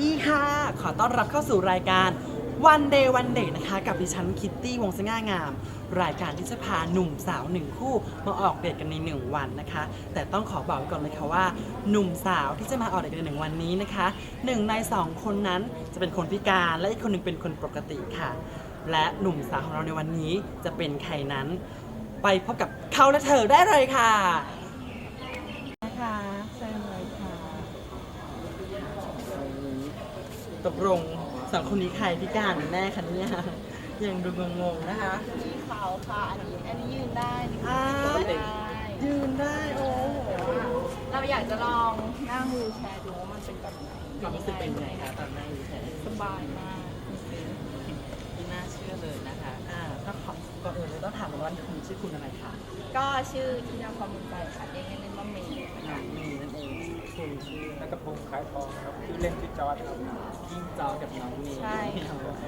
ดีค่ะ ขอต้อนรับเข้าสู่รายการ One Day One Day นะคะ กับดิฉันคิตตี้วงสง่างาม รายการที่จะพาหนุ่มสาวหนึ่งคู่มาออกเดทกันในหนึ่งวันนะคะ แต่ต้องขอบอกไว้ก่อนเลยค่ะว่า หนุ่มสาวที่จะมาออกเดทกันในหนึ่งวันนี้นะคะหนึ่งในสองคนนั้นจะเป็นคนพิการและอีกคนหนึ่งเป็นคนปกติค่ะ และหนุ่มสาวของเราในวันนี้จะเป็นใครนั้น ไปพบกับเขาและเธอได้เลยค่ะเชิญเลยค่ะ ตกลงสองคนนี้ใครพิการกันแน่คะเนี่ยยังดูงงๆนะคะนี่เขาค่ะอันนี้อันนี้ยืนได้นี่อ่าได้ยืนได้โอ้โหเราอยากจะลองนั่งวีลแชร์ดูว่ามันเป็นแบบไหนความรู้สึกเป็นไงคะตอนนั่งอยู่แถวสบายมากจริงที่น่าเชื่อเลยนะคะอ่าถ้าขอก่อนอื่นเลยต้องถามก่อนว่าคุณชื่อคุณอะไรคะๆก็ชื่อที่นำความภูมิใจค่ะเรียกง่ายๆว่าเมย์น้องมีนั่นเองคุณ ชื่อนัทพงศ์ขายทองครับชื่อเล่นชื่อจอร์ดครับยิ่งจอกับน้องมี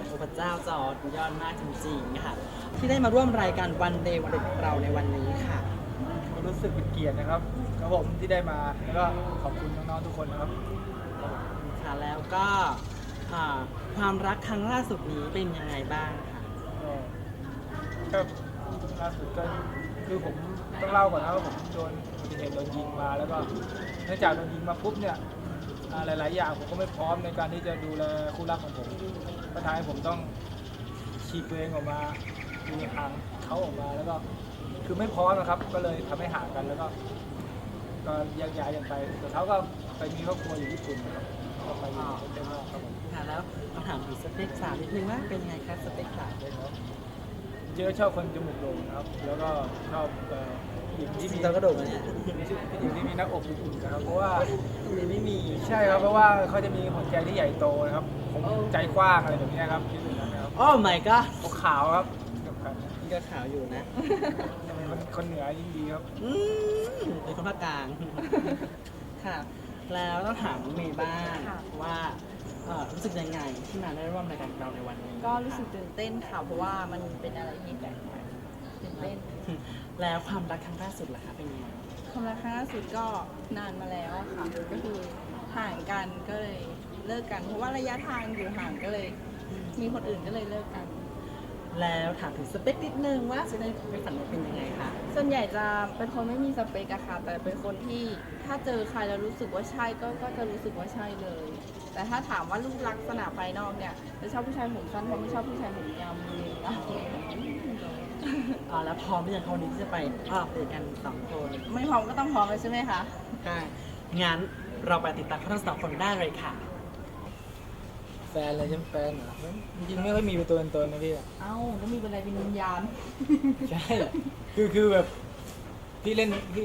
โอ้พระเจ้าจอดยอดมากจริงๆค่ะ ที่ได้มาร่วมรายการวันเดย์วันเด็กเราในวันนี้ค่ะ ก็รู้สึกเป็นเกียรตินะครับครับผมที่ได้มาแล้วก็ขอบคุณน้องๆทุกคนนะครับ ค่ะแล้วก็อ่าความรักครั้งล่าสุดนี้เป็นยังไงบ้างคะก็ก็ล่าสุดก็ คือผมต้องเล่าก่อนนะว่าผมโดนอุบัติเหตุโดนยิงมาแล้วก็เนื่องจากโดนยิงมาปุ๊บเนี่ยอ่าหลาย ๆ อย่างผมก็ไม่พร้อมในการที่จะดูแลคู่รักของผมก็ทำให้ผมต้องฉีกตัวเองออกมาดูทางเขาออกมาแล้วก็คือไม่พร้อมนะครับ ก็เลยทำให้ห่างกันแล้วก็ ก็แยกย้ายกันไปแต่เขาก็ไปมีครอบครัวอยู่ญี่ปุ่นนะครับก็ไปอยู่ประเทศนอกครับผม ค่ะแล้วคำถามถึงสเปคสาวนิดนึงว่าเป็นไงคะสเปคสาวเจอชอบคนจมูกโด่งนะครับ แล้วก็ชอบเอ่อผู้หญิงที่ที่มีมีตากระโดดมาเนี่ยผู้หญิงที่มีหน้าอกอุ่นๆนะครับ เพราะว่ายังไม่มีใช่ครับ เพราะว่าเขาจะมีหัวใจที่ใหญ่โตนะครับผมใจกว้างอะไรแบบนี้ครับคิดถึงนะครับโอ้ my god เขาขาวครับสำคัญนี่ก็ขาวอยู่นะคนคนเหนือยิ่งดีครับ อืมเป็นคนภาคกลาง ค่ะ แล้วต้องถามน้องเมย์บ้างว่าเอ่อ รู้สึกยังไงที่มาได้ร่วมรายการเราในวันนี้ก็รู้สึกตื่นเต้นค่ะ เพราะว่ามันเป็นอะไรที่แปลกใหม่ตื่นเต้นแล้วความรักครั้งล่าสุดล่ะคะเป็นยังไงความรักครั้งล่าสุดก็นานมาแล้วอะค่ะ ก็คือห่างกันก็เลยเลิกกัน เพราะว่าระยะทางอยู่ห่างก็เลย มีคนอื่นก็เลยเลิกกัน แล้วถามถึงสเปคนิดนึงว่าจะได้ไปฝันว่าเป็นยังไงคะส่วนใหญ่จะเป็นคนไม่มีสเปกอะค่ะ แต่เป็นคนที่ถ้าเจอใครแล้วรู้สึกว่าใช่ก็ก็จะรู้สึกว่าใช่เลย แต่ถ้าถามว่ารูปลักษณะภายนอกเนี่ยจะชอบผู้ชายผมสั้นเพราะไม่ชอบผู้ชายผมยาวมือนะอ่าแล้วพร้อมหรือยังคะวันนี้ที่จะไปออกเดทกันสองคนไม่พร้อมก็ต้องพร้อมเลยใช่ไหมคะได้งั้นเราไปติดตามเขาทั้งสองคนได้เลยค่ะแฟนอะไรใช่ไหมแฟนเหรอจริงๆไม่ค่อยมีเป็นตัวเป็นตนนะพี่เอ้าก็มีเป็นอะไรเป็นวิญญาณ ใช่คือคือแบบพี่เล่นพี่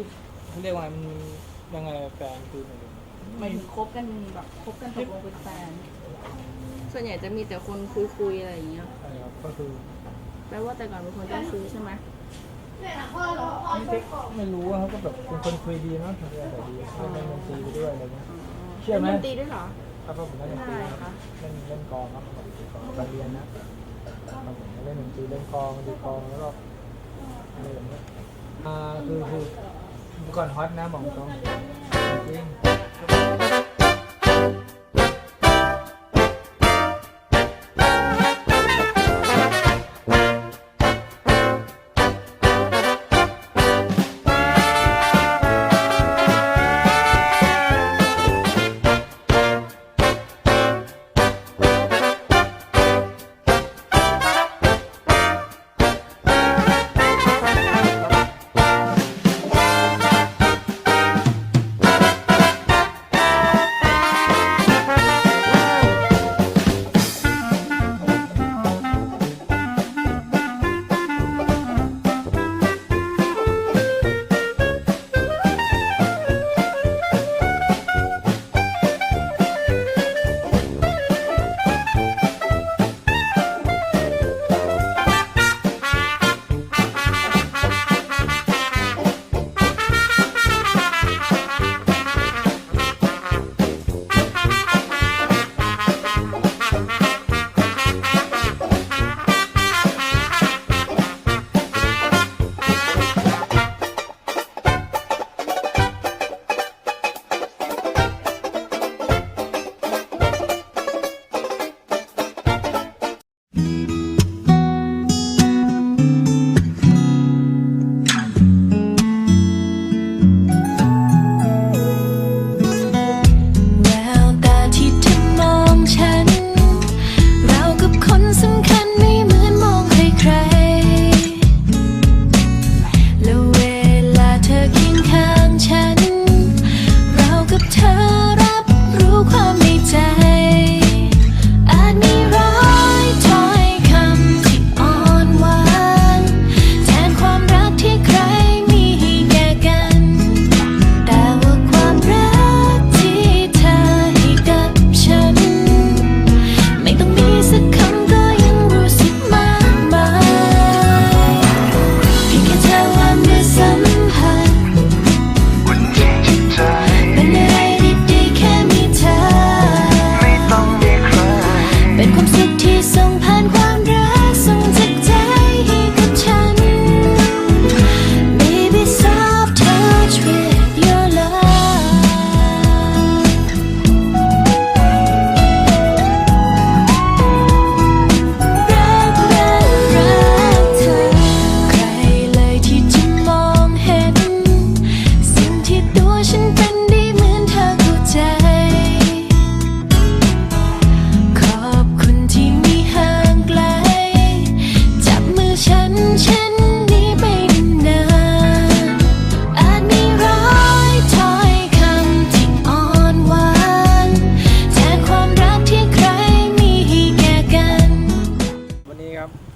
เขาเรียกว่ามันยังไงแฟนคือมันหมายถึงคบกันแบบคบกันตกลงเป็นแฟน ส่วนใหญ่จะมีแต่คนคุยคุยๆอะไรอย่างเงี้ย อะไรครับก็คือแปลว่าแต่ก่อนเป็นคนเจ้าชู้ใช่ไหมไม่ได้ไม่รู้อะครับก็แบบเป็นคนคุยดีเนาะคุยแต่ดีเล่นดนตรีไปด้วยอะไรเงี้ย เชื่อไหมล่นดนตรีด้วยเหรอ ครับผมเล่นดนตรีครับเล่นเล่นกลองครับผมตอนเรียนนะครับผมเล่นดนตรีเล่นกลองดีกลองแล้วก็อะไรแบบเนี้ยอ่าคือคือเมื่อก่อนฮอตนะบอกตรงจริง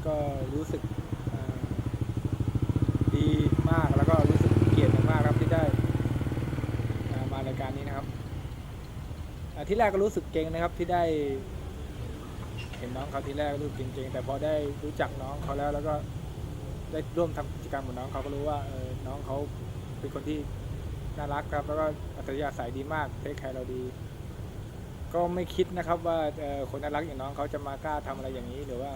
ก็รู้สึกดีมากแล้วก็รู้สึกเกียรติมากครับที่ได้มารายการนี้นะครับที่แรกก็รู้สึกเก่งนะครับที่ได้ เห็นน้องเขาที่แรกรู้สึกเก่งๆแต่พอได้รู้จักน้องเขาแล้ว แล้วก็ได้ร่วมทำกิจกรรมกับน้องเขาก็รู้ว่าน้องเขาเป็นคนที่น่ารักครับแล้วก็อัธยาศัยดีมากเทคแคร์เราดี ก็ไม่คิดนะครับว่าคนน่ารักอย่างน้องเขาจะมากล้าทำอะไรอย่างนี้หรือว่า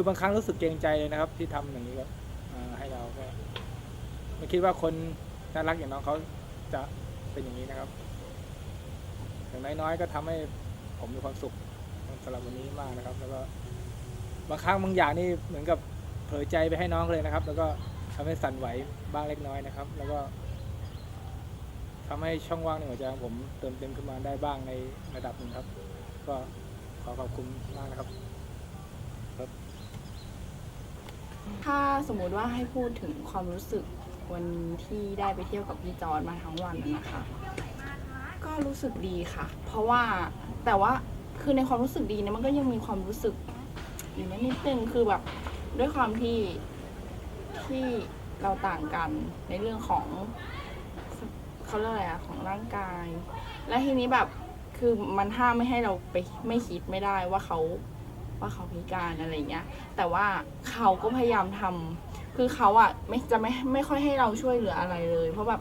คือบางครั้งรู้สึกเกรงใจเลยนะครับ ที่ทำอย่างนี้กับให้เราก็ไม่คิดว่าคนน่ารักอย่างน้องเขาจะเป็นอย่างนี้นะครับอย่างน้อยๆก็ทำให้ผมมีความสุขสำหรับวันนี้มากนะครับ แล้วก็บางครั้งบางอย่างนี่เหมือนกับเผยใจไปให้น้องเลยนะครับ แล้วก็ทำให้สั่นไหวบ้างเล็กน้อยนะครับ แล้วก็ทำให้ช่องว่างในหัวใจของผมเติมเต็มขึ้นมาได้บ้างในระดับหนึ่งครับ ก็ขอขอบคุณมากนะครับ ถ้าสมมุติว่าให้พูดถึงความรู้สึกวันที่ได้ไปเที่ยวกับพี่จอร์ดมาทั้งวันนะนะคะ ก็รู้สึกดีค่ะ เพราะว่าแต่ว่าคือในความรู้สึกดีเนี่ยมันก็ยังมีความรู้สึกอยู่นิดนึงคือแบบด้วยความที่ที่เราต่างกันในเรื่องของเขาเรียกอะไรอะของร่างกาย และทีนี้แบบคือมันห้ามไม่ให้เราไปไม่คิดไม่ได้ว่าเขา ว่าเขาพิการอะไรเงี้ย แต่ว่าเขาก็พยายามทำคือเขาอะไม่จะไม่ไม่ค่อยให้เราช่วยเหลืออะไรเลย เพราะแบบ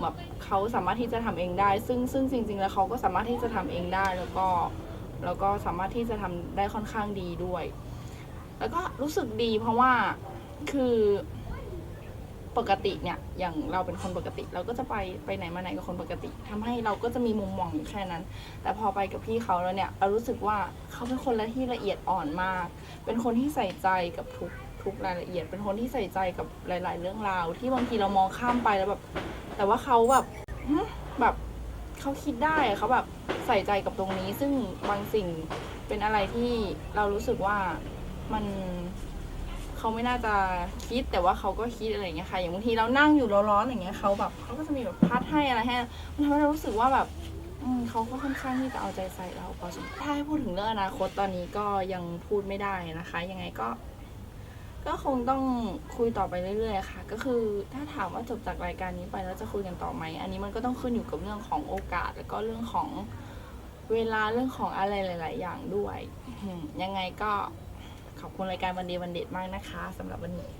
แบบเขาสามารถที่จะทำเองได้ ซึ่งซึ่งจริง ๆ แล้วเขาก็สามารถที่จะทำเองได้แล้วก็แล้วก็สามารถที่จะทำได้ค่อนข้างดีด้วย แล้วก็รู้สึกดีเพราะว่าคือ ปกติเนี่ยอย่างเราเป็นคนปกติ เราก็จะไปไปไหนมาไหนกับคนปกติทำให้เราก็จะมีมุมมองอยู่แค่นั้น แต่พอไปกับพี่เขาแล้วเนี่ยเรารู้สึกว่าเขาเป็นคนละที่ละเอียดอ่อนมาก เป็นคนที่ใส่ใจกับทุกทุกรายละเอียด เป็นคนที่ใส่ใจกับหลาย ๆ เรื่องราว ที่บางทีเรามองข้ามไปแล้วแบบแต่ว่าเขาแบบแบบเขาคิดได้เขาแบบใส่ใจกับตรงนี้ ซึ่งบางสิ่งเป็นอะไรที่เรารู้สึกว่ามัน เขาไม่น่าจะคิดแต่ว่าเขาก็คิดอะไรอย่างเงี้ยค่ะ อย่างบางทีเรานั่งอยู่ร้อนๆอย่างเงี้ยเขาแบบเขาก็จะมีแบบพัดให้อะไรให้มันทำให้เรารู้สึกว่าแบบอืมเขาก็ค่อนข้างที่จะเอาใจใส่เราพอสมควรถ้าให้พูดถึงเรื่องอนาคตตอนนี้ก็ยังพูดไม่ได้นะคะ ยังไงก็ ก็คงต้องคุยต่อไปเรื่อยๆค่ะ ก็คือถ้าถามว่าจบจากรายการนี้ไปแล้วจะคุยกันต่อไหมอันนี้มันก็ต้องขึ้นอยู่กับเรื่องของโอกาส แล้วก็เรื่องของเวลาเรื่องของอะไรหลาย ๆ อย่างด้วยยังไงก็ ขอบคุณรายการวันเดวันเด็ดมากนะคะสำหรับวันนี้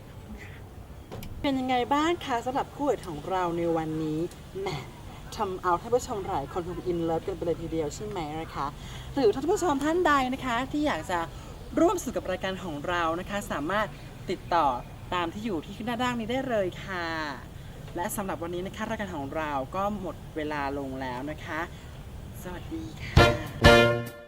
เป็นยังไงบ้างคะสำหรับคู่เอกของเราในวันนี้แหมทำเอาท่านผู้ชมหลายคนคงอินเลิฟกันไปเลยทีเดียวใช่ไหมนะคะ หรือท่านผู้ชมท่านใดนะคะ ที่อยากจะร่วมสนุกกับรายการของเรานะคะ สามารถติดต่อตามที่อยู่ที่ขึ้นหน้าด้านนี้ได้เลยค่ะ และสำหรับวันนี้นะคะรายการของเราก็หมดเวลาลงแล้วนะคะ สวัสดีค่ะ